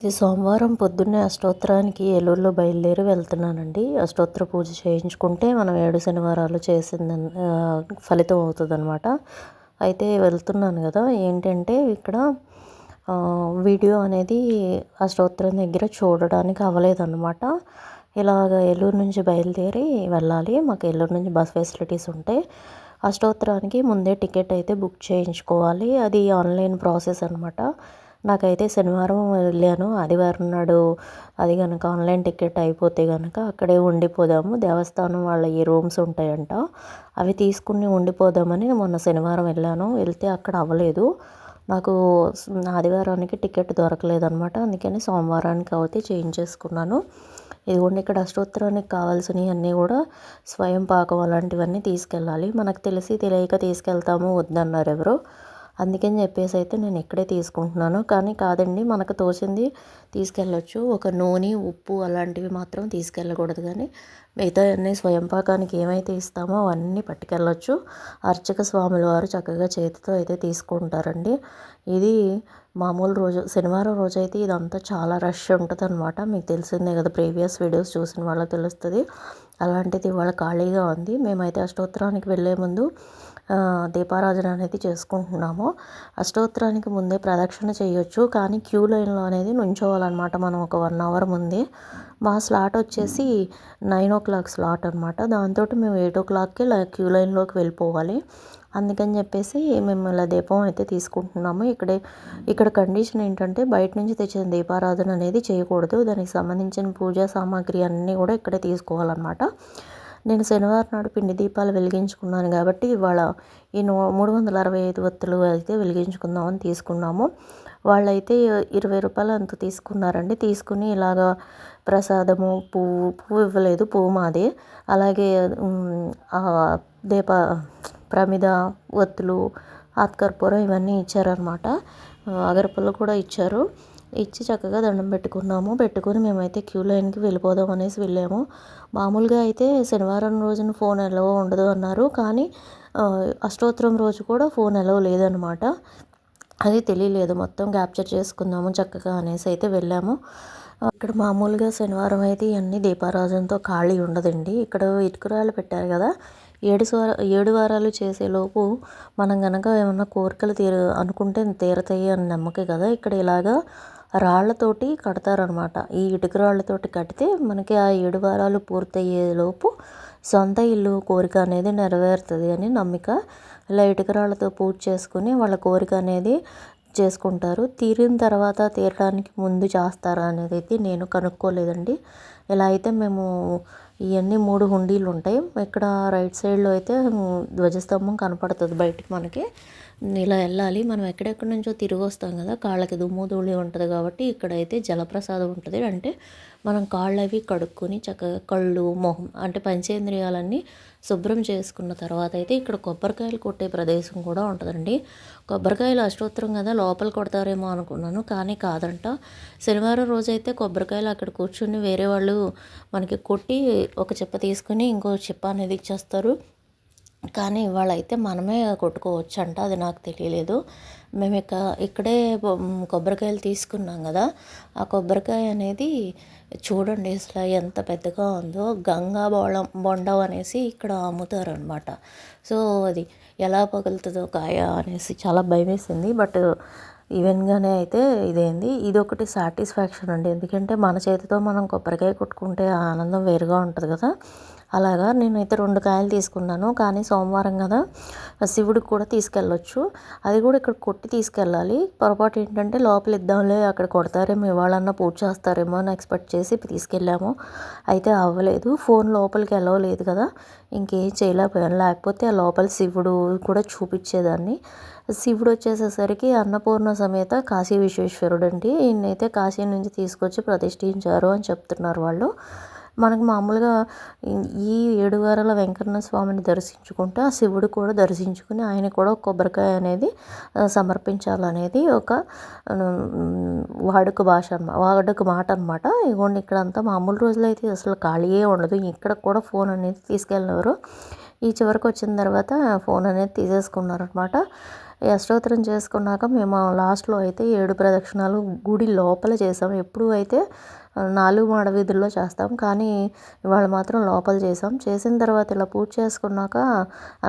ఇది సోమవారం పొద్దున్నే అష్టోత్తరానికి ఏలూరులో బయలుదేరి వెళ్తున్నానండి. అష్టోత్తర పూజ చేయించుకుంటే మనం ఏడు శనివారాలు చేసింది ఫలితం అవుతుంది అనమాట అయితే వెళ్తున్నాను కదా ఏంటంటే ఇక్కడ వీడియో అనేది అష్టోత్తరం దగ్గర చూడడానికి అవ్వలేదన్నమాట. ఇలాగ ఏలూరు నుంచి బయలుదేరి వెళ్ళాలి. మాకు ఏలూరు నుంచి బస్ ఫెసిలిటీస్ ఉంటాయి అష్టోత్తరానికి ముందే టికెట్ అయితే బుక్ చేయించుకోవాలి. అది ఆన్లైన్ ప్రాసెస్ అనమాట నాకైతే శనివారం వెళ్ళాను. ఆదివారం నాడు అది కనుక ఆన్లైన్ టికెట్ అయిపోతే కనుక అక్కడే ఉండిపోదాము. దేవస్థానం వాళ్ళ ఈ రూమ్స్ ఉంటాయంట. అవి తీసుకుని ఉండిపోదామని మొన్న శనివారం వెళ్ళాను. వెళ్తే అక్కడ అవ్వలేదు. నాకు ఆదివారానికి టికెట్ దొరకలేదనమాట అందుకని సోమవారానికి అయితే చేంజ్ చేసుకున్నాను. ఇదిగోండి ఇక్కడ అష్టోత్తరానికి కావాల్సినవి అన్నీ కూడా స్వయం పాకం అలాంటివన్నీ తీసుకెళ్ళాలి. మనకు తెలిసి తెలియక తీసుకెళ్తాము వద్దన్నారు ఎవరు. అందుకని చెప్పేసి అయితే నేను ఇక్కడే తీసుకుంటున్నాను. కానీ కాదండి మనకు తోచింది తీసుకెళ్ళొచ్చు. ఒక నూనె ఉప్పు అలాంటివి మాత్రం తీసుకెళ్ళకూడదు. కానీ మిగతా అన్నీ స్వయంపాకానికి ఏమైతే ఇస్తామో అవన్నీ పట్టుకెళ్ళొచ్చు. అర్చక స్వాముల వారు చక్కగా చేతితో అయితే తీసుకుంటారండి. ఇది మామూలు రోజు శనివారం రోజు అయితే ఇదంతా చాలా రష్ ఉంటుంది అనమాట మీకు తెలిసిందే కదా ప్రీవియస్ వీడియోస్ చూసిన వాళ్ళకి తెలుస్తుంది. అలాంటిది ఇవాళ ఖాళీగా ఉంది. మేమైతే అష్టోత్తరానికి వెళ్ళే ముందు దీపారాధన అనేది చేసుకుంటున్నాము. అష్టోత్తరానికి ముందే ప్రదక్షిణ చేయొచ్చు కానీ క్యూ లైన్లో అనేది నుంచోవాలన్నమాట. మనం ఒక వన్ అవర్ ముందే. మా స్లాట్ వచ్చేసి నైన్ ఓ క్లాక్ స్లాట్ అనమాట దాంతో మేము ఎయిట్ ఓ క్లాక్కి క్యూ లైన్లోకి వెళ్ళిపోవాలి. అందుకని చెప్పేసి మేము ఇలా దీపం అయితే తీసుకుంటున్నాము. ఇక్కడే ఇక్కడ కండిషన్ ఏంటంటే బయట నుంచి తెచ్చిన దీపారాధన అనేది చేయకూడదు. దానికి సంబంధించిన పూజా సామాగ్రి అన్నీ కూడా ఇక్కడే తీసుకోవాలన్నమాట. నేను శనివారం నాడు పిండి దీపాలు వెలిగించుకున్నాను కాబట్టి ఇవాళ ఈ నూ మూడు వందల అరవై ఐదు వత్తులు అయితే వెలిగించుకుందామని తీసుకున్నాము. వాళ్ళైతే ఇరవై రూపాయలు అంత తీసుకున్నారండి. తీసుకుని ఇలాగా ప్రసాదము పువ్వు పువ్వు ఇవ్వలేదు పువ్వు మాదే. అలాగే దీప ప్రమిద ఒత్తులు ఆత్కర్పూరం ఇవన్నీ ఇచ్చారనమాట అగరపుల్ల కూడా ఇచ్చారు. ఇచ్చి చక్కగా దండం పెట్టుకున్నాము. పెట్టుకొని మేమైతే క్యూ లైన్కి వెళ్ళిపోదాం అనేసి వెళ్ళాము. మామూలుగా అయితే శనివారం రోజున ఫోన్ ఎలవ ఉండదు అన్నారు. కానీ అష్టోత్తరం రోజు కూడా ఫోన్ ఎలవ లేదనమాట అది తెలియలేదు. మొత్తం క్యాప్చర్ చేసుకుందాము చక్కగా అనేసి అయితే వెళ్ళాము. ఇక్కడ మామూలుగా శనివారం అయితే ఇవన్నీ దీపారాజంతో ఖాళీ ఉండదండి. ఇక్కడ ఇటుకురాలు పెట్టారు కదా. ఏడు ఏడు వారాలు చేసేలోపు మనం కనుక ఏమన్నా కోరికలు తీర అనుకుంటే తీరతాయి అని నమ్మకే కదా. ఇక్కడ ఇలాగా రాళ్ళతోటి కడతారనమాట. ఈ ఇటుక రాళ్ళతోటి కడితే మనకి ఆ ఏడు వారాలు పూర్తయ్యేలోపు సొంత ఇల్లు కోరిక అనేది నెరవేరుతుంది అని నమ్మిక ఇలా ఇటుక రాళ్ళతో పూజ చేసుకుని వాళ్ళ కోరిక అనేది చేసుకుంటారు. తీరిన తర్వాత తీరడానికి ముందు చేస్తారా అనేది అయితే నేను కనుక్కోలేదండి. ఇలా అయితే మేము ఇవన్నీ మూడు హుండీలు ఉంటాయి ఇక్కడ రైట్ సైడ్లో అయితే ధ్వజస్తంభం కనపడుతుంది బయటికి మనకి. ఇలా వెళ్ళాలి. మనం ఎక్కడెక్కడి నుంచో తిరిగి వస్తాం కదా కాళ్ళకి దుమ్ము ధూళి ఉంటుంది కాబట్టి ఇక్కడైతే జలప్రసాదం ఉంటుంది. అంటే మనం కాళ్ళు అవి కడుక్కొని చక్కగా కళ్ళు మొహం అంటే పంచేంద్రియాలన్నీ శుభ్రం చేసుకున్న తర్వాత అయితే ఇక్కడ కొబ్బరికాయలు కొట్టే ప్రదేశం కూడా ఉంటుందండి. కొబ్బరికాయలు అష్టోత్తరం కదా లోపల కొడతారేమో అనుకున్నాను కానీ కాదంట. శనివారం రోజైతే కొబ్బరికాయలు అక్కడ కూర్చుని వేరే వాళ్ళు మనకి కొట్టి ఒక చిప్ప తీసుకుని ఇంకో చిప్ప అనేది ఇచ్చేస్తారు. కానీ ఇవాళ అయితే మనమే కొట్టుకోవచ్చు అంట అది నాకు తెలియలేదు. మేము ఇక ఇక్కడే కొబ్బరికాయలు తీసుకున్నాం కదా ఆ కొబ్బరికాయ అనేది చూడండి అసలు ఎంత పెద్దగా ఉందో గంగా బోళం బొండం అనేసి ఇక్కడ అమ్ముతారు అనమాట సో అది ఎలా పగులుతుందో కాయ అనేసి చాలా భయం వేసింది బట్ ఈవెన్గానే అయితే ఇదేంది ఇది ఒకటి సాటిస్ఫాక్షన్ అండి. ఎందుకంటే మన చేతితో మనం కొబ్బరికాయ కొట్టుకుంటే ఆనందం వేరుగా ఉంటుంది కదా. అలాగా నేనైతే రెండు కాయలు తీసుకున్నాను. కానీ సోమవారం కదా శివుడికి కూడా తీసుకెళ్ళొచ్చు. అది కూడా ఇక్కడ కొట్టి తీసుకెళ్ళాలి. పొరపాటు ఏంటంటే లోపల ఇద్దాంలే అక్కడ కొడతారేమో ఇవాళన్నా పూజ చేస్తారేమో అని ఎక్స్పెక్ట్ చేసి తీసుకెళ్ళాము. అయితే అవ్వలేదు. ఫోన్ లోపలికి వెళ్ళవలేదు కదా ఇంకేం చేయలేకపోయాను. లేకపోతే ఆ లోపల శివుడు కూడా చూపించేదాన్ని. శివుడు వచ్చేసేసరికి అన్నపూర్ణ సమేత కాశీ విశ్వేశ్వరుడు అండి ఈయనైతే కాశీ నుంచి తీసుకొచ్చి ప్రతిష్ఠించారు అని చెప్తున్నారు వాళ్ళు. మనకు మామూలుగా ఈ ఏడు వారాల వెంకన్న స్వామిని దర్శించుకుంటే ఆ శివుడు కూడా దర్శించుకుని ఆయన కూడా కొబ్బరికాయ అనేది సమర్పించాలనేది ఒక వాడుక భాష అనమాట వాడుక మాట అనమాట ఇగోండి ఇక్కడంతా మామూలు రోజులు అయితే అసలు ఖాళీయే ఉండదు. ఇక్కడ కూడా ఫోన్ అనేది తీసుకెళ్ళినవారు. ఈ చివరికి వచ్చిన తర్వాత ఫోన్ అనేది తీసేసుకున్నారనమాట అష్టోత్తరం చేసుకున్నాక మేము లాస్ట్లో అయితే ఏడు ప్రదక్షిణాలు గుడి లోపల చేసాం. ఎప్పుడు అయితే నాలుగు మాడ వీధుల్లో చేస్తాం. కానీ ఇవాళ మాత్రం లోపల చేసాం. చేసిన తర్వాత ఇలా పూజ చేసుకున్నాక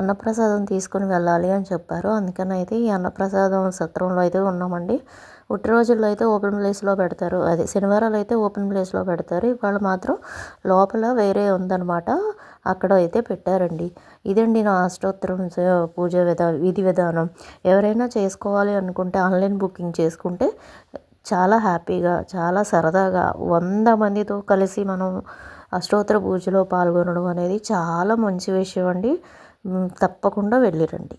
అన్నప్రసాదం తీసుకుని వెళ్ళాలి అని చెప్పారు. అందుకని అయితే ఈ అన్నప్రసాదం సత్రంలో అయితే ఉన్నామండి. ఉట్టి రోజుల్లో అయితే ఓపెన్ ప్లేస్లో పెడతారు. అదే శనివారాలు అయితే ఓపెన్ ప్లేస్లో పెడతారు. ఇవాళ మాత్రం లోపల వేరే ఉందన్నమాట. అక్కడ అయితే పెట్టారండి. ఇదండి నా అష్టోత్తరం పూజ విధా విధి విధానం. ఎవరైనా చేసుకోవాలి అనుకుంటే ఆన్లైన్ బుకింగ్ చేసుకుంటే చాలా హ్యాపీగా చాలా సరదాగా వంద మందితో కలిసి మనం అష్టోత్తర పూజలో పాల్గొనడం అనేది చాలా మంచి విషయం అండి. తప్పకుండా వెళ్ళిరండి.